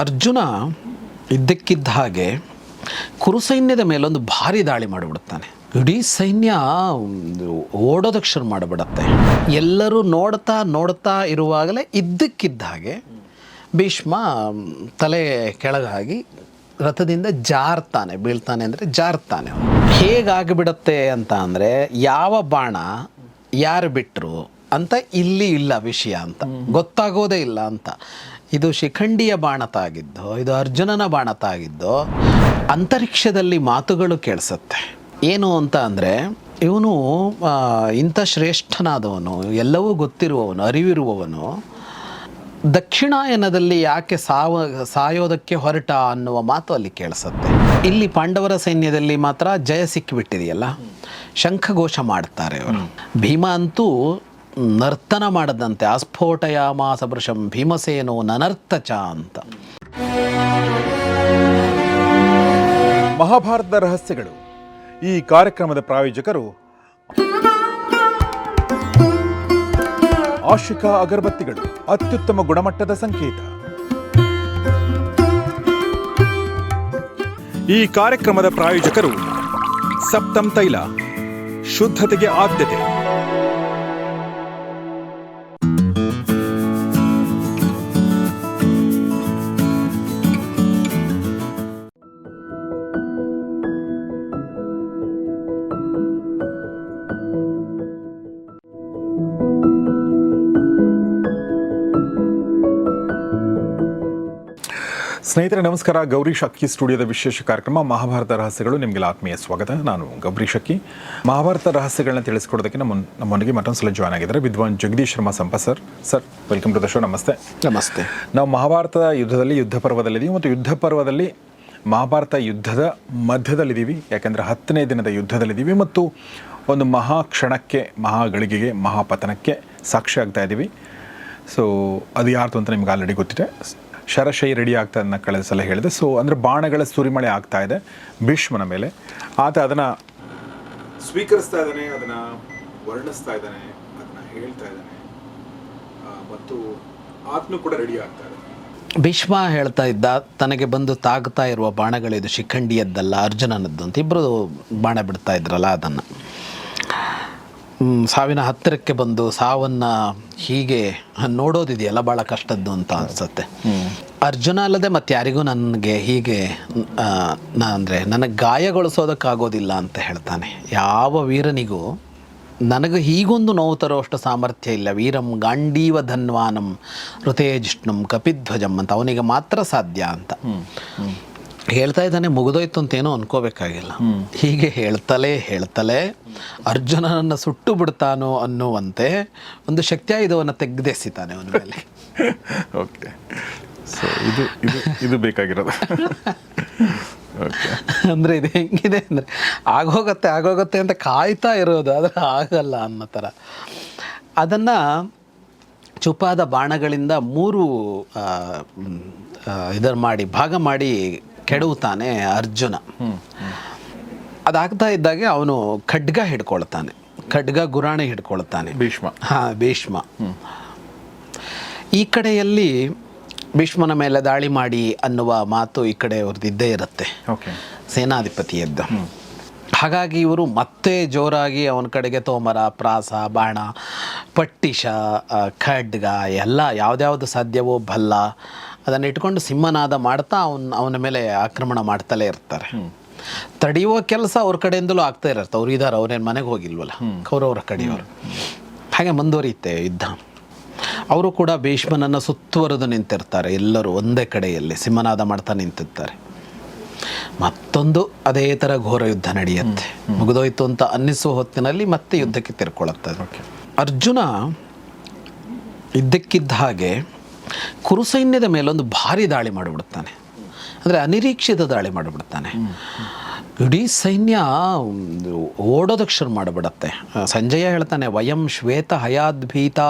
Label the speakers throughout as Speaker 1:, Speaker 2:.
Speaker 1: ಅರ್ಜುನ ಇದ್ದಕ್ಕಿದ್ದ ಹಾಗೆ ಕುರುಸೈನ್ಯದ ಮೇಲೊಂದು ಭಾರಿ ದಾಳಿ ಮಾಡಿಬಿಡುತ್ತಾನೆ. ಇಡೀ ಸೈನ್ಯ ಓಡೋದಕ್ಕೆ ಶುರು ಮಾಡಿಬಿಡತ್ತೆ. ಎಲ್ಲರೂ ನೋಡ್ತಾ ನೋಡ್ತಾ ಇರುವಾಗಲೇ ಇದ್ದಕ್ಕಿದ್ದ ಹಾಗೆ ಭೀಷ್ಮ ತಲೆ ಕೆಳಗಾಗಿ ರಥದಿಂದ ಜಾರ್ತಾನೆ, ಬೀಳ್ತಾನೆ ಅಂದರೆ ಜಾರ್ತಾನೆ. ಹೇಗಾಗಿಬಿಡತ್ತೆ ಅಂತ ಅಂದರೆ ಯಾವ ಬಾಣ ಯಾರು ಬಿಟ್ಟರು ಅಂತ ಇಲ್ಲಿ ಇಲ್ಲ ವಿಷಯ ಅಂತ. ಗೊತ್ತಾಗೋದೇ ಇಲ್ಲ ಅಂತ. ಇದು ಶಿಖಂಡಿಯ ಬಾಣತ ತಾಗಿದ್ದೋ ಇದು ಅರ್ಜುನನ ಬಾಣತ ತಾಗಿದ್ದೋ ಅಂತರಿಕ್ಷದಲ್ಲಿ ಮಾತುಗಳು ಕೇಳಿಸುತ್ತೆ. ಏನು ಅಂತ ಅಂದರೆ, ಇವನು ಇಂಥ ಶ್ರೇಷ್ಠನಾದವನು, ಎಲ್ಲವೂ ಗೊತ್ತಿರುವವನು, ಅರಿವಿರುವವನು, ದಕ್ಷಿಣಾಯನದಲ್ಲಿ ಯಾಕೆ ಸಾವ, ಸಾಯೋದಕ್ಕೆ ಹೊರಟ ಅನ್ನುವ ಮಾತು ಅಲ್ಲಿ ಕೇಳಿಸುತ್ತೆ. ಇಲ್ಲಿ ಪಾಂಡವರ ಸೈನ್ಯದಲ್ಲಿ ಮಾತ್ರ ಜಯ ಸಿಕ್ಕಿಬಿಟ್ಟಿದೆಯಲ್ಲ? ಶಂಖಘೋಷ ಮಾಡ್ತಾರೆ ಅವರು ಭೀಮ ಅಂತೂ ನರ್ತನ ಮಾಡದಂತೆ. ಅಸ್ಫೋಟಯಾಮಾಸ ವೃಷಂ ಭೀಮಸೇನೋ ನನರ್ತಚ ಅಂತ.
Speaker 2: ಮಹಾಭಾರತದ ರಹಸ್ಯಗಳು. ಈ ಕಾರ್ಯಕ್ರಮದ ಪ್ರಾಯೋಜಕರು ಆಶಿಕಾ ಅಗರಬತ್ತಿಗಳು. ಅತ್ಯುತ್ತಮ ಗುಣಮಟ್ಟದ ಸಂಕೇತ ಈ ಕಾರ್ಯಕ್ರಮದ ಪ್ರಾಯೋಜಕರು ಸಪ್ತಂ ತೈಲ, ಶುದ್ಧತೆಗೆ ಆದ್ಯತೆ. ಸ್ನೇಹಿತರೆ ನಮಸ್ಕಾರ. ಗೌರಿ ಶಕ್ಕಿ ಸ್ಟುಡಿಯೋದ ವಿಶೇಷ ಕಾರ್ಯಕ್ರಮ ಮಹಾಭಾರತ ರಹಸ್ಯಗಳು. ನಿಮಗೆ ಆತ್ಮೀಯ ಸ್ವಾಗತ. ನಾನು ಗೌರಿ ಶಕ್ಕಿ ಮಹಾಭಾರತ ರಹಸ್ಯಗಳನ್ನ ತಿಳಿಸ್ಕೊಡೋದಕ್ಕೆ ನಮ್ಮ ನಮ್ಮೊಂದಿಗೆ ಮತ್ತೊಂದು ಸಲ ಜಾಯ್ನ್ ಆಗಿದ್ದಾರೆ ವಿದ್ವಾನ್ Jagadish Sharma ಸಂಪ sir. Sir welcome to the show ನಮಸ್ತೆ.
Speaker 1: ನಮಸ್ತೆ.
Speaker 2: ನಾವು ಮಹಾಭಾರತದ ಯುದ್ಧದಲ್ಲಿ ಯುದ್ಧ ಪರ್ವದಲ್ಲಿದ್ದೀವಿ ಮತ್ತು ಯುದ್ಧ ಪರ್ವದಲ್ಲಿ ಮಹಾಭಾರತ ಯುದ್ಧದ ಮಧ್ಯದಲ್ಲಿದ್ದೀವಿ. ಯಾಕೆಂದರೆ ಹತ್ತನೇ ದಿನದ ಯುದ್ಧದಲ್ಲಿದ್ದೀವಿ ಮತ್ತು ಒಂದು ಮಹಾ ಕ್ಷಣಕ್ಕೆ ಮಹಾಗಳಿಗೆಗೆ ಮಹಾಪತನಕ್ಕೆ ಸಾಕ್ಷಿ ಆಗ್ತಾ ಇದ್ದೀವಿ. ಸೊ ಅದು ಯಾರ್ದು ಅಂತ ನಿಮ್ಗೆ ಆಲ್ರೆಡಿ ಗೊತ್ತಿದೆ. ಶರಶೈ ರೆಡಿ ಆಗ್ತಾ ಅದನ್ನ ಕಳೆದ ಸಲ ಹೇಳಿದೆ. ಸೊ ಅಂದರೆ ಬಾಣಗಳ ಸುರಿಮಳೆ ಆಗ್ತಾ ಇದೆ ಭೀಷ್ಮನ ಮೇಲೆ. ಆತ ಅದನ್ನು ಸ್ವೀಕರಿಸ್ತಾ ಇದ್ದಾನೆ ಅದನ್ನು ವರ್ಣಿಸ್ತಾ ಇದ್ದಾನೆ ಅದನ್ನು ಹೇಳ್ತಾ ಇದ್ದಾನೆ. ಮತ್ತು ಆತನು ಕೂಡ ರೆಡಿ ಆಗ್ತಾ ಇದ್ದಾನೆ
Speaker 1: ಭೀಷ್ಮ ಹೇಳ್ತಾ ಇದ್ದ ತನಗೆ ಬಂದು ತಾಗ್ತಾ ಇರುವ ಬಾಣಗಳಿದು ಶಿಖಂಡಿಯದ್ದಲ್ಲ ಅರ್ಜುನನದ್ದು ಅಂತ ಇಬ್ಬರು ಬಾಣ ಬಿಡ್ತಾ ಇದ್ರಲ್ಲ ಅದನ್ನು. ಸಾವಿನ ಹತ್ತಿರಕ್ಕೆ ಬಂದು ಸಾವನ್ನು ಹೀಗೆ ನೋಡೋದಿದೆಯಲ್ಲ ಭಾಳ ಕಷ್ಟದ್ದು ಅಂತ ಅನಿಸುತ್ತೆ. ಅರ್ಜುನ ಅಲ್ಲದೆ ಮತ್ತೆ ಯಾರಿಗೂ ನನಗೆ ಹೀಗೆ ಅಂದ್ರೆ ನಾ ಅಂದರೆ ನನಗೆ ಗಾಯಗೊಳಿಸೋದಕ್ಕಾಗೋದಿಲ್ಲ ಅಂತ ಹೇಳ್ತಾನೆ. ಯಾವ ವೀರನಿಗೂ ನನಗೆ ಹೀಗೊಂದು ನೋವು ತರೋಷ್ಟು ಸಾಮರ್ಥ್ಯ ಇಲ್ಲ. ವೀರಂ ಗಾಂಡೀವ ಧನ್ವಾನಂ ಋತೇಜಿಷ್ಣುಂ ಕಪಿಧ್ವಜಂ ಅಂತ ಅವನಿಗೆ ಮಾತ್ರ ಸಾಧ್ಯ ಅಂತ. ಹೇಳ್ತಾ ಇದ್ದಾನೆ ಮುಗಿದೋಯ್ತು ಅಂತ ಏನೋ ಅನ್ಕೋಬೇಕಾಗಿಲ್ಲ. ಹೀಗೆ ಹೇಳ್ತಲೇ ಹೇಳ್ತಲೇ ಅರ್ಜುನನನ್ನು ಸುಟ್ಟು ಬಿಡ್ತಾನೋ ಅನ್ನುವಂತೆ ಒಂದು ಶಕ್ತಿಯಾಯುಧವನ್ನು ತೆಗೆದೆಸಿತಾನೆ ಅವನ ಮೇಲೆ.
Speaker 2: ಓಕೆ. ಸೊ ಇದು ಇದು ಇದು ಬೇಕಾಗಿರೋದು.
Speaker 1: ಅಂದರೆ ಇದು ಹೆಂಗಿದೆ ಅಂದರೆ ಆಗೋಗತ್ತೆ ಆಗೋಗತ್ತೆ ಅಂತ ಕಾಯ್ತಾ ಇರೋದು ಆದರೆ ಆಗಲ್ಲ ಅನ್ನೋ ಥರ. ಅದನ್ನು ಚುಪಾದ ಬಾಣಗಳಿಂದ ಮೂರು ಇದನ್ನು ಮಾಡಿ ಭಾಗ ಮಾಡಿ ಕೆಡವುತ್ತಾನೆ ಅರ್ಜುನ. ಅದಾಗ್ತಾ ಇದ್ದಾಗೆ ಅವನು ಖಡ್ಗ ಹಿಡ್ಕೊಳ್ತಾನೆ. ಖಡ್ಗ ಗುರಾಣಿ ಹಿಡ್ಕೊಳ್ತಾನೆ.
Speaker 2: ಭೀಷ್ಮ.
Speaker 1: ಹಾಂ ಭೀಷ್ಮ. ಈ ಕಡೆಯಲ್ಲಿ ಭೀಷ್ಮನ ಮೇಲೆ ದಾಳಿ ಮಾಡಿ ಅನ್ನುವ ಮಾತು ಈ ಕಡೆ ಇದ್ದೇ ಇರುತ್ತೆ. ಸೇನಾಧಿಪತಿಯದ್ದು. ಹಾಗಾಗಿ ಇವರು ಮತ್ತೆ ಜೋರಾಗಿ ಅವನ ಕಡೆಗೆ ತೋಮರ ಪ್ರಾಸ ಬಾಣ ಪಟ್ಟಿಶ ಆ, ಖಡ್ಗ ಎಲ್ಲ ಯಾವ್ದ್ಯಾವ್ದು ಸಾಧ್ಯವೋ ಬಲ್ಲ ಅದನ್ನು ಇಟ್ಕೊಂಡು ಸಿಂಹನಾದ ಮಾಡ್ತಾ ಅವನ ಅವನ ಮೇಲೆ ಆಕ್ರಮಣ ಮಾಡ್ತಲೇ ಇರ್ತಾರೆ. ತಡೆಯುವ ಕೆಲಸ ಅವ್ರ ಕಡೆಯಿಂದಲೂ ಆಗ್ತಾ ಇರತ್ತೆ. ಅವ್ರು ಇದ್ದಾರೆ ಅವ್ರೇನು ಮನೆಗೆ ಹೋಗಿಲ್ವಲ್ಲ? ಕೌರವರ ಕಡೆಯವರು. ಹಾಗೆ ಮುಂದುವರಿಯುತ್ತೆ ಯುದ್ಧ. ಅವರು ಕೂಡ ಭೀಷ್ಮನನ್ನು ಸುತ್ತುವರೆದು ನಿಂತಿರ್ತಾರೆ. ಎಲ್ಲರೂ ಒಂದೇ ಕಡೆಯಲ್ಲಿ ಸಿಂಹನಾದ ಮಾಡ್ತಾ ನಿಂತಿರ್ತಾರೆ. ಮತ್ತೊಂದು ಅದೇ ಥರ ಘೋರ ಯುದ್ಧ ನಡೆಯುತ್ತೆ. ಮುಗಿದೋಯ್ತು ಅಂತ ಅನ್ನಿಸುವ ಹೊತ್ತಿನಲ್ಲಿ ಮತ್ತೆ ಯುದ್ಧಕ್ಕೆ ತಿರ್ಕೊಳ್ಳುತ್ತದೆ ಅರ್ಜುನ ಇದ್ದಕ್ಕಿದ್ದ ಹಾಗೆ ಕುರು ಸೈನ್ಯದ ಮೇಲೊಂದು ಭಾರಿ ದಾಳಿ ಮಾಡಿಬಿಡ್ತಾನೆ ಅಂದರೆ ಅನಿರೀಕ್ಷಿತ ದಾಳಿ ಮಾಡಿಬಿಡ್ತಾನೆ ಇಡೀ ಸೈನ್ಯ ಓಡೋದಕ್ಕೆ ಶುರು ಮಾಡಿಬಿಡತ್ತೆ. ಸಂಜಯ ಹೇಳ್ತಾನೆ ವಯಂ ಶ್ವೇತ ಹಯಾದ್ಭೀತಾ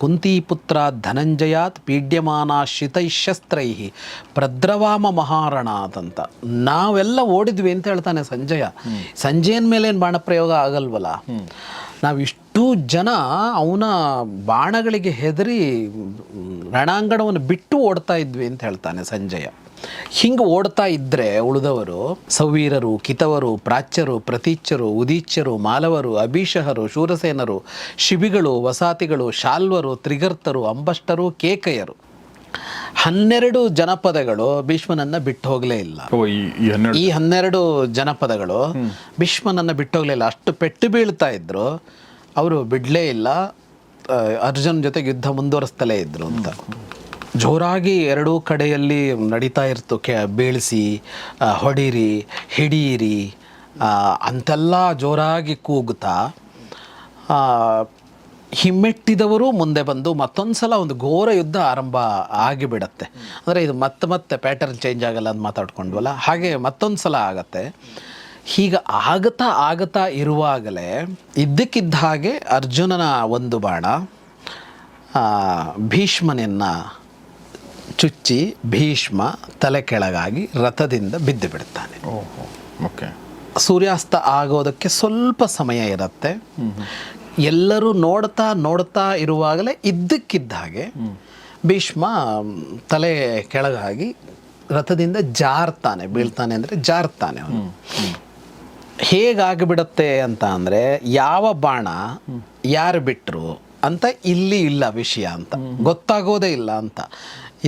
Speaker 1: ಕುಂತಿಪುತ್ರ ಧನಂಜಯಾತ್ ಪೀಡ್ಯಮಾನ ಶಿತೈಶಸ್ತ್ರೈ ಪ್ರದ್ರವಾಮ ಮಹಾರಣಾತ್ ಅಂತ. ನಾವೆಲ್ಲ ಓಡಿದ್ವಿ ಅಂತ ಹೇಳ್ತಾನೆ ಸಂಜಯ. ಸಂಜಯನ ಮೇಲೆ ಏನು ಬಾಣ ಪ್ರಯೋಗ ನಾವಿಷ್ಟು ಜನ ಅವನ ಬಾಣಗಳಿಗೆ ಹೆದರಿ, ರಣಾಂಗಣವನ್ನು ಬಿಟ್ಟು ಓಡ್ತಾ ಇದ್ವಿ ಅಂತ ಹೇಳ್ತಾನೆ ಸಂಜಯ. ಹಿಂಗೆ ಓಡ್ತಾ ಇದ್ದರೆ ಉಳಿದವರು, ಸವೀರರು, ಕಿತವರು, ಪ್ರಾಚ್ಯರು, ಪ್ರತೀಚ್ಯರು, ಉದೀಚ್ಯರು, ಮಾಲವರು, ಅಭಿಷಹರು, ಶೂರಸೇನರು, ಶಿಬಿಗಳು, ವಸಾತಿಗಳು, ಶಾಲ್ವರು, ತ್ರಿಗರ್ತರು, ಅಂಬಷ್ಟರು, ಕೇಕಯರು. ಹನ್ನೆರಡು ಜನಪದಗಳು ಭೀಷ್ಮನನ್ನ ಬಿಟ್ಟು ಹೋಗಲೇ ಇಲ್ಲ.
Speaker 2: ಈ ಹನ್ನೆರಡು.
Speaker 1: ಜನಪದಗಳು ಭೀಷ್ಮನನ್ನ ಬಿಟ್ಟು ಹೋಗ್ಲಿಲ್ಲ ಅಷ್ಟು ಪೆಟ್ಟು ಬೀಳ್ತಾ ಇದ್ರು. ಅವರು ಬಿಡ್ಲೇ ಇಲ್ಲ. ಅರ್ಜುನ್ ಜೊತೆಗೆ ಯುದ್ಧ ಮುಂದುವರಿಸ್ತಲೇ ಇದ್ರು ಅಂತ. ಜೋರಾಗಿ ಎರಡೂ ಕಡೆಯಲ್ಲಿ ನಡೀತಾ ಇರ್ತು. ಕೆ ಬೀಳಿಸಿ ಹೊಡೀರಿ ಹಿಡಿಯಿರಿ ಅಂತೆಲ್ಲ ಜೋರಾಗಿ ಕೂಗುತ್ತಾ ಹಿಮ್ಮೆಟ್ಟಿದವರು ಮುಂದೆ ಬಂದು ಮತ್ತೊಂದು ಸಲ ಒಂದು ಘೋರ ಯುದ್ಧ ಆರಂಭ ಆಗಿಬಿಡತ್ತೆ. ಅಂದರೆ ಇದು ಮತ್ತೆ ಮತ್ತೆ ಪ್ಯಾಟರ್ನ್ ಚೇಂಜ್ ಆಗಲ್ಲ ಅಂತ ಮಾತಾಡ್ಕೊಂಡ್ವಲ್ಲ? ಹಾಗೆ ಮತ್ತೊಂದು ಸಲ ಆಗತ್ತೆ. ಹೀಗೆ ಆಗತಾ ಆಗತಾ ಇರುವಾಗಲೇ ಇದ್ದಕ್ಕಿದ್ದ ಹಾಗೆ ಅರ್ಜುನನ ಒಂದು ಬಾಣ ಭೀಷ್ಮನನ್ನು ಚುಚ್ಚಿ ಭೀಷ್ಮ ತಲೆ ಕೆಳಗಾಗಿ ರಥದಿಂದ ಬಿದ್ದು ಬಿಡ್ತಾನೆ
Speaker 2: ಓಕೆ.
Speaker 1: ಸೂರ್ಯಾಸ್ತ ಆಗೋದಕ್ಕೆ ಸ್ವಲ್ಪ ಸಮಯ ಇರುತ್ತೆ. ಎಲ್ಲರೂ ನೋಡ್ತಾ ನೋಡ್ತಾ ಇರುವಾಗಲೇ ಇದ್ದಕ್ಕಿದ್ದ ಹಾಗೆ ಭೀಷ್ಮ ತಲೆ ಕೆಳಗಾಗಿ ರಥದಿಂದ ಜಾರ್ತಾನೆ, ಬೀಳ್ತಾನೆ ಅಂದರೆ ಜಾರ್ತಾನೆ ಅವನು. ಹೇಗಾಗಿಬಿಡತ್ತೆ ಅಂತ ಅಂದರೆ ಯಾವ ಬಾಣ ಯಾರು ಬಿಟ್ಟರು ಅಂತ ಇಲ್ಲಿ ಇಲ್ಲ ವಿಷಯ ಅಂತ. ಗೊತ್ತಾಗೋದೇ ಇಲ್ಲ ಅಂತ.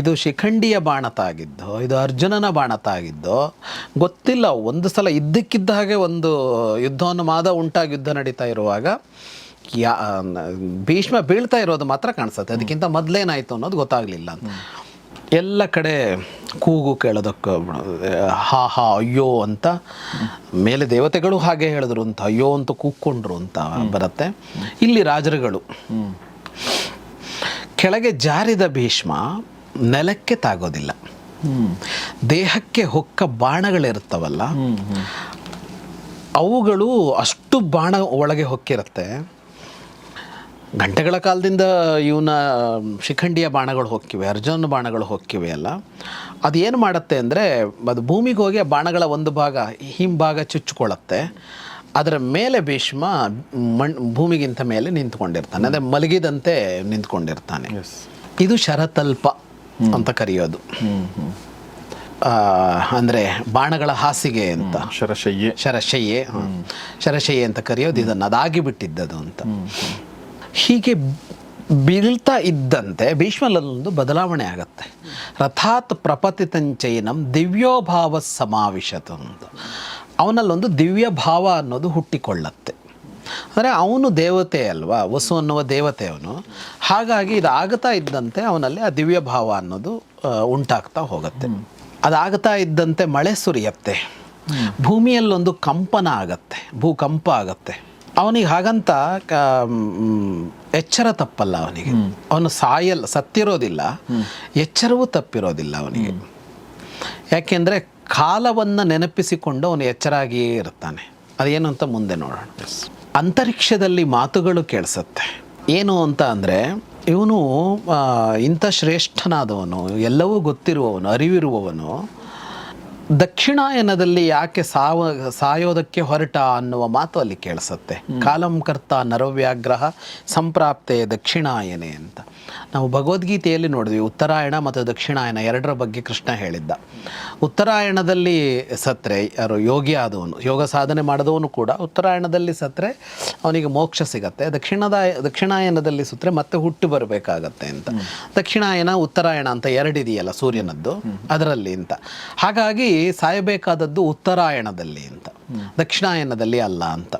Speaker 1: ಇದು ಶಿಖಂಡಿಯ ಬಾಣತ ಆಗಿದ್ದೋ ಇದು ಅರ್ಜುನನ ಬಾಣತ ಆಗಿದ್ದೋ ಗೊತ್ತಿಲ್ಲ. ಒಂದು ಸಲ ಇದ್ದಕ್ಕಿದ್ದ ಹಾಗೆ ಒಂದು ಯುದ್ಧವನ್ನು ಮಾದ ಉಂಟಾಗಿ ಯುದ್ಧ ನಡೀತಾ ಇರುವಾಗ ಯಾ ಭೀಷ್ಮ ಬೀಳ್ತಾ ಇರೋದು ಮಾತ್ರ ಕಾಣಿಸುತ್ತೆ. ಅದಕ್ಕಿಂತ ಮೊದಲೇನಾಯಿತು ಅನ್ನೋದು ಗೊತ್ತಾಗಲಿಲ್ಲ ಅಂತ. ಎಲ್ಲ ಕಡೆ ಕೂಗು ಕೇಳೋದಕ್ಕೆ, ಹಾ ಹಾ, ಅಯ್ಯೋ ಅಂತ ಮೇಲೆ ದೇವತೆಗಳು ಹಾಗೆ ಹೇಳಿದ್ರು ಅಂತ, ಅಯ್ಯೋ ಅಂತ ಕೂಕ್ಕೊಂಡ್ರು ಅಂತ ಬರುತ್ತೆ. ಇಲ್ಲಿ ರಾಜರುಗಳು. ಕೆಳಗೆ ಜಾರಿದ ಭೀಷ್ಮ ನೆಲಕ್ಕೆ ತಾಗೋದಿಲ್ಲ. ದೇಹಕ್ಕೆ ಹೊಕ್ಕ ಬಾಣಗಳಿರುತ್ತವಲ್ಲ, ಅವುಗಳು ಅಷ್ಟು ಬಾಣ ಒಳಗೆ ಹೊಕ್ಕಿರುತ್ತೆ. ಗಂಟೆಗಳ ಕಾಲದಿಂದ ಇವನ ಶಿಖಂಡಿಯ ಬಾಣಗಳು ಹೋಗ್ತಿವೆ ಅರ್ಜುನ ಬಾಣಗಳು ಹೋಗ್ತಿವೆ ಅಲ್ಲ. ಅದು ಏನು ಮಾಡುತ್ತೆ ಅಂದರೆ ಅದು ಭೂಮಿಗೆ ಹೋಗಿ ಬಾಣಗಳ ಒಂದು ಭಾಗ ಹಿಂಭಾಗ ಚುಚ್ಚಿಕೊಳ್ಳುತ್ತೆ ಅದರ ಮೇಲೆ ಭೀಷ್ಮ ಮಣ್ ಭೂಮಿಗಿಂತ ಮೇಲೆ ನಿಂತ್ಕೊಂಡಿರ್ತಾನೆ. ಅಂದರೆ ಮಲಗಿದಂತೆ ನಿಂತ್ಕೊಂಡಿರ್ತಾನೆ. ಇದು ಶರತಲ್ಪ ಅಂತ ಕರೆಯೋದು. ಅಂದರೆ ಬಾಣಗಳ ಹಾಸಿಗೆ ಅಂತ.
Speaker 2: ಶರಶಯ್ಯೆ.
Speaker 1: ಶರಶಯ್ಯೆ. ಶರಶಯ್ಯೆ ಅಂತ ಕರೆಯೋದು ಇದನ್ನು ಅದಾಗಿ ಬಿಟ್ಟಿದ್ದದು ಅಂತ ಹೀಗೆ ಬೀಳ್ತಾ ಇದ್ದಂತೆ ಭೀಷ್ಮಲಲ್ಲೊಂದು ಬದಲಾವಣೆ ಆಗತ್ತೆ. ರಥಾತ್ ಪ್ರಪತಿತಂಚೈನಂ ದಿವ್ಯೋಭಾವ ಸಮಾವೇಶದೊಂದು ಅವನಲ್ಲೊಂದು ದಿವ್ಯ ಭಾವ ಅನ್ನೋದು ಹುಟ್ಟಿಕೊಳ್ಳತ್ತೆ. ಅಂದರೆ ಅವನು ದೇವತೆ ಅಲ್ವಾ? ವಸು ಅನ್ನುವ ದೇವತೆ ಅವನು. ಹಾಗಾಗಿ ಇದು ಆಗ್ತಾ ಇದ್ದಂತೆ ಅವನಲ್ಲಿ ಆ ದಿವ್ಯ ಭಾವ ಅನ್ನೋದು ಉಂಟಾಗ್ತಾ ಹೋಗುತ್ತೆ. ಅದಾಗ್ತಾ ಇದ್ದಂತೆ ಮಳೆ ಸುರಿಯತ್ತೆ. ಭೂಮಿಯಲ್ಲೊಂದು ಕಂಪನ ಆಗತ್ತೆ. ಭೂಕಂಪ ಆಗತ್ತೆ. ಅವನಿಗೆ ಹಾಗಂತ ಎಚ್ಚರ ತಪ್ಪಲ್ಲ ಅವನಿಗೆ. ಅವನು ಸಾಯಲ್ ಸತ್ತಿರೋದಿಲ್ಲ. ಎಚ್ಚರವೂ ತಪ್ಪಿರೋದಿಲ್ಲ ಅವನಿಗೆ. ಯಾಕೆಂದರೆ ಕಾಲವನ್ನು ನೆನಪಿಸಿಕೊಂಡು ಅವನು ಎಚ್ಚರಾಗಿಯೇ ಇರ್ತಾನೆ. ಅದೇನು ಅಂತ ಮುಂದೆ ನೋಡೋಣ. ಅಂತರಿಕ್ಷದಲ್ಲಿ ಮಾತುಗಳು ಕೇಳಿಸುತ್ತೆ. ಏನು ಅಂತ ಅಂದರೆ ಇವನು ಇಂಥ ಶ್ರೇಷ್ಠನಾದವನು ಎಲ್ಲವೂ ಗೊತ್ತಿರುವವನು ಅರಿವಿರುವವನು ದಕ್ಷಿಣಾಯನದಲ್ಲಿ ಯಾಕೆ ಸಾವ ಸಾಯೋದಕ್ಕೆ ಹೊರಟ ಅನ್ನುವ ಮಾತು ಅಲ್ಲಿ ಕೇಳಿಸುತ್ತೆ. ಕಾಲಂಕರ್ತ ನರವ್ಯಾಗ್ರಹ ಸಂಪ್ರಾಪ್ತೆ ದಕ್ಷಿಣಾಯನೆ ಅಂತ. ನಾವು ಭಗವದ್ಗೀತೆಯಲ್ಲಿ ನೋಡಿದ್ವಿ, ಉತ್ತರಾಯಣ ಮತ್ತು ದಕ್ಷಿಣಾಯನ ಎರಡರ ಬಗ್ಗೆ ಕೃಷ್ಣ ಹೇಳಿದ್ದ. ಉತ್ತರಾಯಣದಲ್ಲಿ ಸತ್ರೆ, ಯಾರು ಯೋಗಿ ಆದವನು, ಯೋಗ ಸಾಧನೆ ಮಾಡಿದವನು ಕೂಡ ಉತ್ತರಾಯಣದಲ್ಲಿ ಸತ್ರೆ, ಅವನಿಗೆ ಮೋಕ್ಷ ಸಿಗತ್ತೆ. ದಕ್ಷಿಣದ, ದಕ್ಷಿಣಾಯನದಲ್ಲಿ ಸುತ್ತರೆ ಮತ್ತೆ ಹುಟ್ಟು ಬರಬೇಕಾಗತ್ತೆ ಅಂತ. ದಕ್ಷಿಣಾಯನ, ಉತ್ತರಾಯಣ ಅಂತ ಎರಡಿದೆಯಲ್ಲ ಸೂರ್ಯನದ್ದು, ಅದರಲ್ಲಿ ಅಂತ. ಹಾಗಾಗಿ ಸಾಯಬೇಕಾದದ್ದು ಉತ್ತರಾಯಣದಲ್ಲಿ ಅಂತ. ದಕ್ಷಿಣಾಯನದಲ್ಲಿ ಅಲ್ಲ ಅಂತ.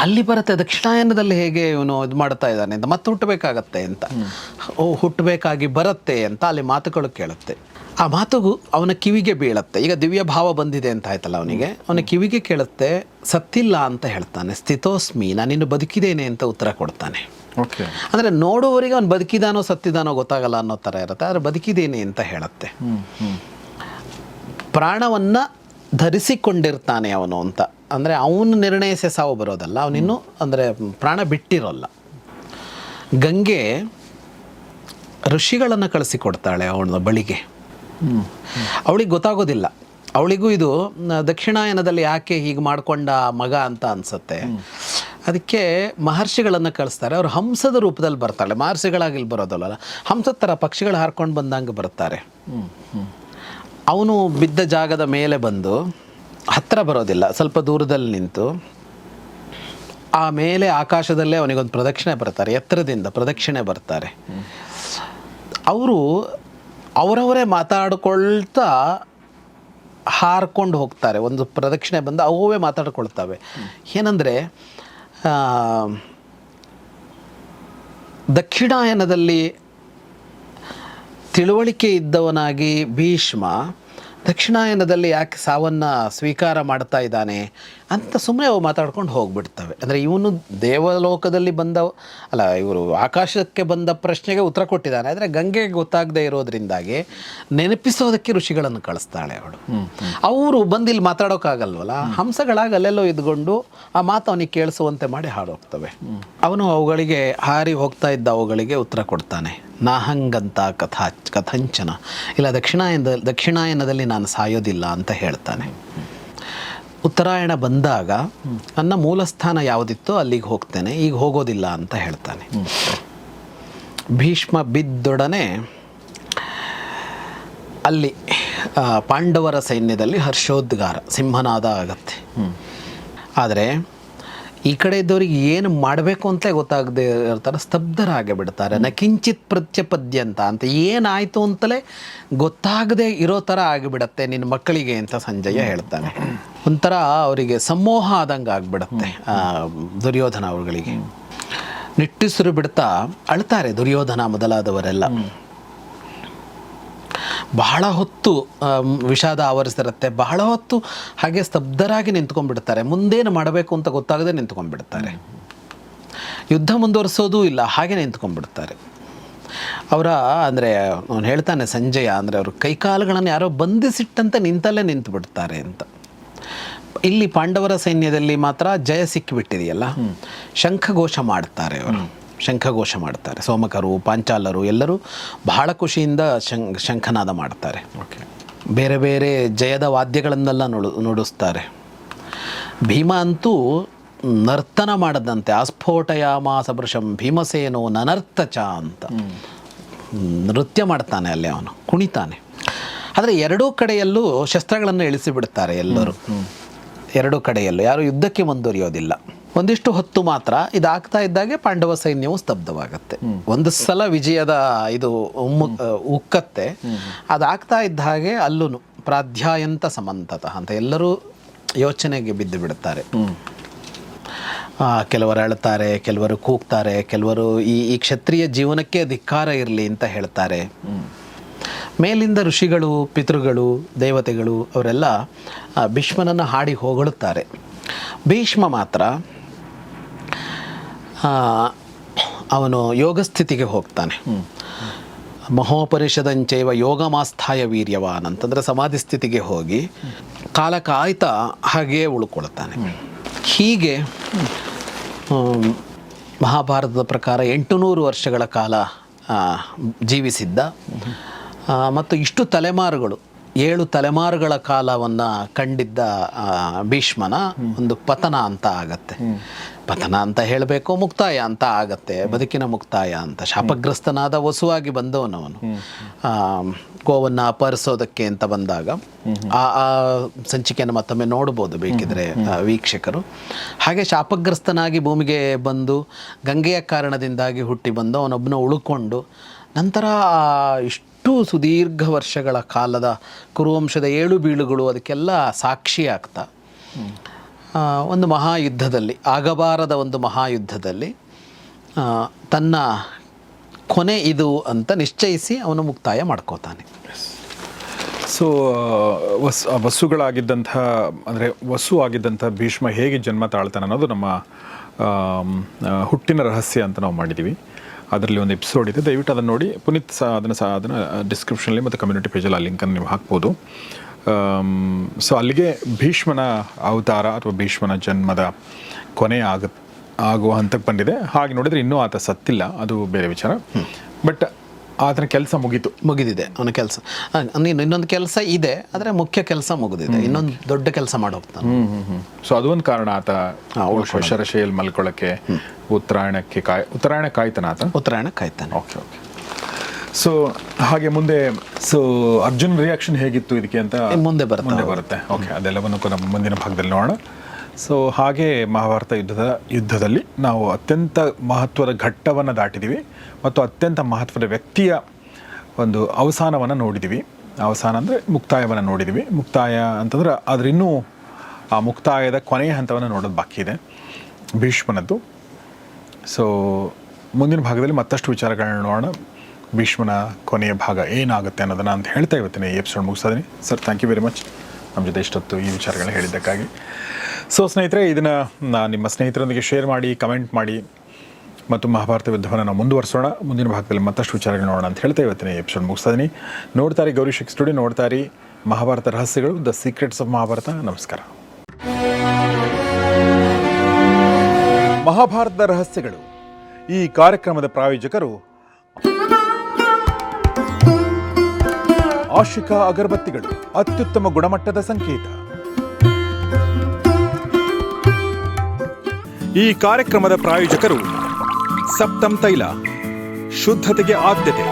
Speaker 1: ಅಲ್ಲಿ ಬರುತ್ತೆ ದಕ್ಷಿಣಾಯನದಲ್ಲಿ ಹೇಗೆ ಇವನು ಇದು ಮಾಡ್ತಾ ಇದ್ದಾನೆ ಅಂತ ಮತ್ತೆ ಹುಟ್ಟಬೇಕಾಗತ್ತೆ ಅಂತ. ಓ ಹುಟ್ಟಬೇಕಾಗಿ ಬರುತ್ತೆ ಅಂತ ಅಲ್ಲಿ ಮಾತುಗಳು ಕೇಳುತ್ತೆ. ಆ ಮಾತುಗೂ ಅವನ ಕಿವಿಗೆ ಬೀಳತ್ತೆ. ಈಗ ದಿವ್ಯ ಭಾವ ಬಂದಿದೆ ಅಂತ ಆಯ್ತಲ್ಲ ಅವನಿಗೆ? ಅವನ ಕಿವಿಗೆ ಕೇಳುತ್ತೆ ಸತ್ತಿಲ್ಲ ಅಂತ ಹೇಳ್ತಾನೆ. ಸ್ಥಿತೋಸ್ಮಿ ನಾನಿನ್ನು ಬದುಕಿದ್ದೇನೆ ಅಂತ ಉತ್ತರ ಕೊಡ್ತಾನೆ.
Speaker 2: ಓಕೆ.
Speaker 1: ಅಂದರೆ ನೋಡುವವರಿಗೆ ಅವ್ನು ಬದುಕಿದಾನೋ ಸತ್ತಿದಾನೋ ಗೊತ್ತಾಗಲ್ಲ ಅನ್ನೋ ಥರ ಇರುತ್ತೆ. ಆದರೆ ಬದುಕಿದ್ದೇನೆ ಅಂತ ಹೇಳುತ್ತೆ. ಪ್ರಾಣವನ್ನು ಧರಿಸಿಕೊಂಡಿರ್ತಾನೆ ಅವನು ಅಂತ. ಅಂದರೆ ಅವನು ನಿರ್ಣಯಿಸಿ ಸಾವು ಬರೋದಲ್ಲ ಅವನಿನ್ನು ಅಂದರೆ ಪ್ರಾಣ ಬಿಟ್ಟಿರೋಲ್ಲ. ಗಂಗೆ ಋಷಿಗಳನ್ನು ಕಳಿಸಿಕೊಡ್ತಾಳೆ ಅವನ ಬಳಿಗೆ. ಅವಳಿಗೆ ಗೊತ್ತಾಗೋದಿಲ್ಲ. ಅವಳಿಗೂ ಇದು, ದಕ್ಷಿಣಾಯನದಲ್ಲಿ ಯಾಕೆ ಹೀಗೆ ಮಾಡ್ಕೊಂಡ ಮಗ ಅಂತ ಅನಿಸುತ್ತೆ. ಅದಕ್ಕೆ ಮಹರ್ಷಿಗಳನ್ನು ಕಳಿಸ್ತಾರೆ. ಅವರು ಹಂಸದ ರೂಪದಲ್ಲಿ ಬರ್ತಾಳೆ. ಮಹರ್ಷಿಗಳಾಗಿ ಇಲ್ಲಿ ಬರೋದಲ್ಲ ಹಂಸದ ಥರ ಪಕ್ಷಿಗಳು ಹಾರ್ಕೊಂಡು ಬಂದಂಗೆ ಬರ್ತಾರೆ. ಅವನು ಬಿದ್ದ ಜಾಗದ ಮೇಲೆ ಬಂದು ಹತ್ತಿರ ಬರೋದಿಲ್ಲ, ಸ್ವಲ್ಪ ದೂರದಲ್ಲಿ ನಿಂತು. ಆ ಮೇಲೆ ಆಕಾಶದಲ್ಲೇ ಅವನಿಗೊಂದು ಪ್ರದಕ್ಷಿಣೆ ಬರ್ತಾರೆ, ಎತ್ತರದಿಂದ ಪ್ರದಕ್ಷಿಣೆ ಬರ್ತಾರೆ. ಅವರು ಅವರವರೇ ಮಾತಾಡಿಕೊಳ್ತಾ ಹಾರ್ಕೊಂಡು ಹೋಗ್ತಾರೆ, ಒಂದು ಪ್ರದಕ್ಷಿಣೆ ಬಂದು ಅವೇ ಮಾತಾಡ್ಕೊಳ್ತವೆ. ಏನಂದರೆ ದಕ್ಷಿಣಾಯನದಲ್ಲಿ ತಿಳುವಳಿಕೆ ಇದ್ದವನಾಗಿ ಭೀಷ್ಮ ದಕ್ಷಿಣಾಯನದಲ್ಲಿ ಯಾಕೆ ಸಾವನ್ನು ಸ್ವೀಕಾರ ಮಾಡ್ತಾ ಇದ್ದಾನೆ? ಅಂತ ಸುಮ್ಮನೆ ಅವು ಮಾತಾಡ್ಕೊಂಡು ಹೋಗ್ಬಿಡ್ತವೆ. ಅಂದರೆ ಇವನು ದೇವಲೋಕದಲ್ಲಿ ಬಂದ ಅಲ್ಲ ಇವರು ಆಕಾಶಕ್ಕೆ ಬಂದ ಪ್ರಶ್ನೆಗೆ ಉತ್ತರ ಕೊಟ್ಟಿದ್ದಾನೆ. ಆದರೆ ಗಂಗೆಗೆ ಗೊತ್ತಾಗದೇ ಇರೋದ್ರಿಂದಾಗಿ ನೆನಪಿಸೋದಕ್ಕೆ ಋಷಿಗಳನ್ನು ಕಳಿಸ್ತಾಳೆ ಅವಳು. ಅವರು ಬಂದು ಇಲ್ಲಿ ಮಾತಾಡೋಕ್ಕಾಗಲ್ವಲ್ಲ ಹಂಸಗಳಾಗಿ ಅಲ್ಲೆಲ್ಲೋ ಇದ್ಕೊಂಡು ಆ ಮಾತು ಅವನಿಗೆ ಕೇಳಿಸುವಂತೆ ಮಾಡಿ ಹಾಡೋಗ್ತವೆ. ಅವನು ಅವುಗಳಿಗೆ ಹಾರಿ ಹೋಗ್ತಾ ಇದ್ದ ಅವುಗಳಿಗೆ ಉತ್ತರ ಕೊಡ್ತಾನೆ. ನಾಹಂಗಂತ ಕಥಾ ಕಥಂಚನ. ಇಲ್ಲ ದಕ್ಷಿಣಾಯನದ ದಕ್ಷಿಣಾಯನದಲ್ಲಿ ನಾನು ಸಾಯೋದಿಲ್ಲ ಅಂತ ಹೇಳ್ತಾನೆ. ಉತ್ತರಾಯಣ ಬಂದಾಗ ನನ್ನ ಮೂಲಸ್ಥಾನ ಯಾವುದಿತ್ತೋ ಅಲ್ಲಿಗೆ ಹೋಗ್ತೇನೆ. ಈಗ ಹೋಗೋದಿಲ್ಲ ಅಂತ ಹೇಳ್ತಾನೆ. ಭೀಷ್ಮ ಬಿದ್ದೊಡನೆ ಅಲ್ಲಿ ಪಾಂಡವರ ಸೈನ್ಯದಲ್ಲಿ ಹರ್ಷೋದ್ಗಾರ ಸಿಂಹನಾದ ಆಗತ್ತೆ. ಆದರೆ ಈ ಕಡೆ ಇದ್ದವ್ರಿಗೆ ಏನು ಮಾಡಬೇಕು ಅಂತ ಗೊತ್ತಾಗದೆ ಇರ್ತಾರೆ ಸ್ತಬ್ಧರಾಗಿ ಬಿಡ್ತಾರೆ ನ ಕಿಂಚಿತ್ ಪ್ರತ್ಯಪದ್ಯಂತ ಅಂತ ಏನಾಯಿತು ಅಂತಲೇ ಗೊತ್ತಾಗದೆ ಇರೋ ಥರ ಆಗಿಬಿಡತ್ತೆ ನಿನ್ನ ಮಕ್ಕಳಿಗೆ ಅಂತ ಸಂಜಯ ಹೇಳ್ತಾನೆ. ಒಂಥರ ಅವರಿಗೆ ಸಮೋಹ ಆದಂಗೆ ಆಗಿಬಿಡತ್ತೆ ದುರ್ಯೋಧನ ಅವರುಗಳಿಗೆ. ನಿಟ್ಟುಸಿರು ಬಿಡ್ತಾ ಅಳ್ತಾರೆ ದುರ್ಯೋಧನ ಮೊದಲಾದವರೆಲ್ಲ. ಬಹಳ ಹೊತ್ತು ವಿಷಾದ ಆವರಿಸಿರುತ್ತೆ. ಬಹಳ ಹೊತ್ತು ಹಾಗೆ ಸ್ತಬ್ಧರಾಗಿ ನಿಂತ್ಕೊಂಡ್ಬಿಡ್ತಾರೆ. ಮುಂದೇನು ಮಾಡಬೇಕು ಅಂತ ಗೊತ್ತಾಗದೆ ನಿಂತ್ಕೊಂಡ್ಬಿಡ್ತಾರೆ. ಯುದ್ಧ ಮುಂದುವರಿಸೋದೂ ಇಲ್ಲ ಹಾಗೆ ನಿಂತ್ಕೊಂಡ್ಬಿಡ್ತಾರೆ. ಅವರ ಅಂದರೆ ಅವನು ಹೇಳ್ತಾನೆ ಸಂಜಯ ಅಂದರೆ ಅವರು ಕೈಕಾಲುಗಳನ್ನು ಯಾರೋ ಬಂಧಿಸಿಟ್ಟಂತೆ ನಿಂತಲ್ಲೇ ನಿಂತು ಬಿಡ್ತಾರೆ ಅಂತ. ಇಲ್ಲಿ ಪಾಂಡವರ ಸೈನ್ಯದಲ್ಲಿ ಮಾತ್ರ ಜಯ ಸಿಕ್ಕಿಬಿಟ್ಟಿದೆಯಲ್ಲ? ಶಂಖಘೋಷ ಮಾಡ್ತಾರೆ ಅವರು. ಶಂಖಘೋಷ ಮಾಡ್ತಾರೆ. ಸೋಮಕರು ಪಾಂಚಾಲರು ಎಲ್ಲರೂ ಬಹಳ ಖುಷಿಯಿಂದ ಶಂ ಶಂಖನಾದ ಮಾಡ್ತಾರೆ. ಬೇರೆ ಬೇರೆ ಜಯದ ವಾದ್ಯಗಳನ್ನೆಲ್ಲ ನುಡು ನುಡಿಸ್ತಾರೆ. ಭೀಮ ಅಂತೂ ನರ್ತನ ಮಾಡದಂತೆ. ಆಸ್ಫೋಟಯಾಮ ಸದೃಶಂ ಭೀಮಸೇನೋ ನನರ್ತಚ ಅಂತ. ನೃತ್ಯ ಮಾಡ್ತಾನೆ ಅಲ್ಲಿ ಅವನು. ಕುಣಿತಾನೆ. ಆದರೆ ಎರಡೂ ಕಡೆಯಲ್ಲೂ ಶಸ್ತ್ರಗಳನ್ನು ಇಳಿಸಿಬಿಡ್ತಾರೆ ಎಲ್ಲರೂ. ಎರಡೂ ಕಡೆಯಲ್ಲೂ. ಯಾರು ಯುದ್ಧಕ್ಕೆ ಮುಂದುವರಿಯೋದಿಲ್ಲ. ಒಂದಿಷ್ಟು ಹೊತ್ತು ಮಾತ್ರ ಇದಾಗ್ತಾ ಇದ್ದಾಗೆ ಪಾಂಡವ ಸೈನ್ಯವು ಸ್ತಬ್ಧವಾಗತ್ತೆ. ಒಂದು ಸಲ ವಿಜಯದ ಇದು ಉಮ್ಮು ಉಕ್ಕತ್ತೆ. ಅದಾಗ್ತಾ ಇದ್ದ ಹಾಗೆ ಅಲ್ಲೂ ಪ್ರಾಧ್ಯಾಯಂತ ಸಮಂತತಃ ಅಂತ ಎಲ್ಲರೂ ಯೋಚನೆಗೆ ಬಿದ್ದು ಬಿಡುತ್ತಾರೆ ಕೆಲವರು ಅಳ್ತಾರೆ ಕೆಲವರು ಕೂಗ್ತಾರೆ ಕೆಲವರು ಈ ಈ ಕ್ಷತ್ರಿಯ ಜೀವನಕ್ಕೆ ಧಿಕ್ಕಾರ ಇರಲಿ ಅಂತ ಹೇಳ್ತಾರೆ. ಮೇಲಿಂದ ಋಷಿಗಳು ಪಿತೃಗಳು ದೇವತೆಗಳು ಅವರೆಲ್ಲ ಭೀಷ್ಮನನ್ನು ಹಾಡಿ ಹೊಗಳುತ್ತಾರೆ. ಭೀಷ್ಮ ಮಾತ್ರ ಅವನು ಯೋಗಸ್ಥಿತಿಗೆ ಹೋಗ್ತಾನೆ. ಮಹೋಪನಿಷದಂಚೈವ ಯೋಗ ಮಾಸ್ಥಾಯ ವೀರ್ಯವಾನ್ ಅಂತಂದರೆ ಸಮಾಧಿ ಸ್ಥಿತಿಗೆ ಹೋಗಿ ಕಾಲ ಕಾಯ್ತಾ ಹಾಗೇ ಉಳ್ಕೊಳ್ತಾನೆ. ಹೀಗೆ ಮಹಾಭಾರತದ ಪ್ರಕಾರ ಎಂಟುನೂರು ವರ್ಷಗಳ ಕಾಲ ಜೀವಿಸಿದ್ದ. ಮತ್ತು ಇಷ್ಟು ತಲೆಮಾರುಗಳು ಏಳು ತಲೆಮಾರುಗಳ ಕಾಲವನ್ನು ಕಂಡಿದ್ದ ಭೀಷ್ಮನ ಒಂದು ಪತನ ಅಂತ ಆಗತ್ತೆ. ಪತನ ಅಂತ ಹೇಳಬೇಕು ಮುಕ್ತಾಯ ಅಂತ ಆಗತ್ತೆ. ಬದುಕಿನ ಮುಕ್ತಾಯ ಅಂತ. ಶಾಪಗ್ರಸ್ತನಾದ ವಸುವಾಗಿ ಬಂದವನವನು. ಗೋವನ್ನು ಅಪಹರಿಸೋದಕ್ಕೆ ಅಂತ ಬಂದಾಗ ಆ ಆ ಸಂಚಿಕೆಯನ್ನು ಮತ್ತೊಮ್ಮೆ ನೋಡ್ಬೋದು ಬೇಕಿದ್ರೆ ವೀಕ್ಷಕರು. ಹಾಗೆ ಶಾಪಗ್ರಸ್ತನಾಗಿ ಭೂಮಿಗೆ ಬಂದು ಗಂಗೆಯ ಕಾರಣದಿಂದಾಗಿ ಹುಟ್ಟಿ ಬಂದು ಅವನೊಬ್ಬನ ಉಳ್ಕೊಂಡು ನಂತರ ಆ ಇಷ್ಟು ಸುದೀರ್ಘ ವರ್ಷಗಳ ಕಾಲದ ಕುರುವಂಶದ ಏಳು ಬೀಳುಗಳು ಅದಕ್ಕೆಲ್ಲ ಸಾಕ್ಷಿಯಾಗ್ತಾ. ಒಂದು ಮಹಾಯುದ್ಧದಲ್ಲಿ, ಆಗಬಾರದ ಒಂದು ಮಹಾಯುದ್ಧದಲ್ಲಿ ತನ್ನ ಕೊನೆ ಇದು ಅಂತ ನಿಶ್ಚಯಿಸಿ ಅವನು ಮುಕ್ತಾಯ ಮಾಡ್ಕೋತಾನೆ.
Speaker 2: ಸೊ ವಸ್ ವಸುಗಳಾಗಿದ್ದಂಥ, ಅಂದರೆ ವಸು ಆಗಿದ್ದಂಥ ಭೀಷ್ಮ ಹೇಗೆ ಜನ್ಮ ತಾಳ್ತಾನೆ ಅನ್ನೋದು ನಮ್ಮ ಹುಟ್ಟಿನ ರಹಸ್ಯ ಅಂತ ನಾವು ಮಾಡಿದ್ದೀವಿ. ಅದರಲ್ಲಿ ಒಂದು ಎಪಿಸೋಡ್ ಇದೆ. ದಯವಿಟ್ಟು ಅದನ್ನು ನೋಡಿ. ಪುನೀತ್ ಸಹ ಅದನ್ನು ಸಹ ಅದನ್ನು ಡಿಸ್ಕ್ರಿಪ್ಷನಲ್ಲಿ ಮತ್ತು ಕಮ್ಯುನಿಟಿ ಪೇಜಲ್ಲಿ ಆ ಲಿಂಕನ್ನು ನೀವು ಹಾಕ್ಬೋದು. ಸೊ ಅಲ್ಲಿಗೆ ಭೀಷ್ಮನ ಅವತಾರ ಅಥವಾ ಭೀಷ್ಮನ ಜನ್ಮದ ಕೊನೆ ಆಗ ಆಗುವ ಹಂತಕ್ಕೆ ಬಂದಿದೆ. ಹಾಗೆ ನೋಡಿದರೆ ಇನ್ನೂ ಆತ ಸತ್ತಿಲ್ಲ. ಅದು ಬೇರೆ ವಿಚಾರ. ಬಟ್ ಆತನ ಕೆಲಸ ಮುಗೀತು.
Speaker 1: ಮುಗಿದಿದೆ ಅವನ ಕೆಲಸ. ನೀನು ಇನ್ನೊಂದು ಕೆಲಸ ಇದೆ ಆದರೆ ಮುಖ್ಯ ಕೆಲಸ ಮುಗಿದಿದೆ. ಇನ್ನೊಂದು ದೊಡ್ಡ ಕೆಲಸ ಮಾಡಿ ಹೋಗ್ತಾನೆ
Speaker 2: ಹ್ಞೂ ಹ್ಮ್. ಸೊ ಅದೊಂದು ಕಾರಣ ಆತ ಶರಶೆಯಲ್ಲಿ ಮಲ್ಕೊಳ್ಳೋಕ್ಕೆ ಉತ್ತರಾಯಣಕ್ಕೆ ಕಾಯ್ ಉತ್ತರಾಯಣ ಕಾಯ್ತಾನ ಆತ?
Speaker 1: ಉತ್ತರಾಯಣ ಕಾಯ್ತಾನೆ.
Speaker 2: ಓಕೆ ಓಕೆ ಸೊ ಹಾಗೆ ಮುಂದೆ ಸೊ ಅರ್ಜುನ್ ರಿಯಾಕ್ಷನ್ ಹೇಗಿತ್ತು ಇದಕ್ಕೆ ಅಂತ
Speaker 1: ಮುಂದೆ ಬರುತ್ತೆ
Speaker 2: ಮುಂದೆ ಬರುತ್ತೆ. ಓಕೆ ಅದೆಲ್ಲವನ್ನು ಕೂಡ ನಮ್ಮ ಮುಂದಿನ ಭಾಗದಲ್ಲಿ ನೋಡೋಣ. ಸೊ ಹಾಗೆ ಮಹಾಭಾರತ ಯುದ್ಧದ ಯುದ್ಧದಲ್ಲಿ ನಾವು ಅತ್ಯಂತ ಮಹತ್ವದ ಘಟ್ಟವನ್ನು ದಾಟಿದ್ದೀವಿ ಮತ್ತು ಅತ್ಯಂತ ಮಹತ್ವದ ವ್ಯಕ್ತಿಯ ಒಂದು ಅವಸಾನವನ್ನು ನೋಡಿದ್ದೀವಿ ಅವಸಾನ ಅಂದರೆ ಮುಕ್ತಾಯವನ್ನು ನೋಡಿದ್ದೀವಿ ಮುಕ್ತಾಯ ಅಂತಂದ್ರೆ ಅದರಿನ್ನೂ ಇನ್ನೂ ಆ ಮುಕ್ತಾಯದ ಕೊನೆಯ ಹಂತವನ್ನು ನೋಡೋದು ಬಾಕಿ ಇದೆ. ಭೀಷ್ಮನದ್ದು. ಸೊ ಮುಂದಿನ ಭಾಗದಲ್ಲಿ ಮತ್ತಷ್ಟು ವಿಚಾರಗಳನ್ನ ನೋಡೋಣ. ಭೀಷ್ಮನ ಕೊನೆಯ ಭಾಗ ಏನಾಗುತ್ತೆ ಅನ್ನೋದನ್ನು ಅಂತ ಹೇಳ್ತಾ ಇವತ್ತಿನ ಈ ಎಪಿಸೋಡ್ ಮುಗಿಸ್ತೀನಿ sir thank you very much ನಮ್ಮ ಜೊತೆ ಇಷ್ಟೊತ್ತು ಈ ವಿಚಾರಗಳನ್ನ ಹೇಳಿದ್ದಕ್ಕಾಗಿ. ಸೊ ಸ್ನೇಹಿತರೆ, ಇದನ್ನು ನಾ ನಿಮ್ಮ ಸ್ನೇಹಿತರೊಂದಿಗೆ ಶೇರ್ ಮಾಡಿ ಕಮೆಂಟ್ ಮಾಡಿ, ಮತ್ತು ಮಹಾಭಾರತ ಯುದ್ಧವನ್ನು ನಾವು ಮುಂದುವರಿಸೋಣ. ಮುಂದಿನ ಭಾಗದಲ್ಲಿ ಮತ್ತಷ್ಟು ವಿಚಾರಗಳು ನೋಡೋಣ ಅಂತ ಹೇಳ್ತಾ ಇವತ್ತಿನ ಎಪಿಸೋಡ್ ಮುಗಿಸ್ತಾದೀನಿ ನೋಡ್ತಾರೆ ಗೌರಿ ಶಿಕ್ ಸ್ಟುಡಿಯೋ ನೋಡ್ತಾರೆ ಮಹಾಭಾರತ ರಹಸ್ಯಗಳು ದ ಸೀಕ್ರೆಟ್ಸ್ ಆಫ್ ಮಹಾಭಾರತ ನಮಸ್ಕಾರ. ಮಹಾಭಾರತದ ರಹಸ್ಯಗಳು. ಈ ಕಾರ್ಯಕ್ರಮದ ಪ್ರಾಯೋಜಕರು ಆಶಿಕಾ ಅಗರಬತ್ತಿಗಳು, ಅತ್ಯುತ್ತಮ ಗುಣಮಟ್ಟದ ಸಂಕೇತ. ಈ ಕಾರ್ಯಕ್ರಮದ ಪ್ರಾಯೋಜಕರು ಸಪ್ತಂ ತೈಲ, ಶುದ್ಧತೆಗೆ ಆದ್ಯತೆ.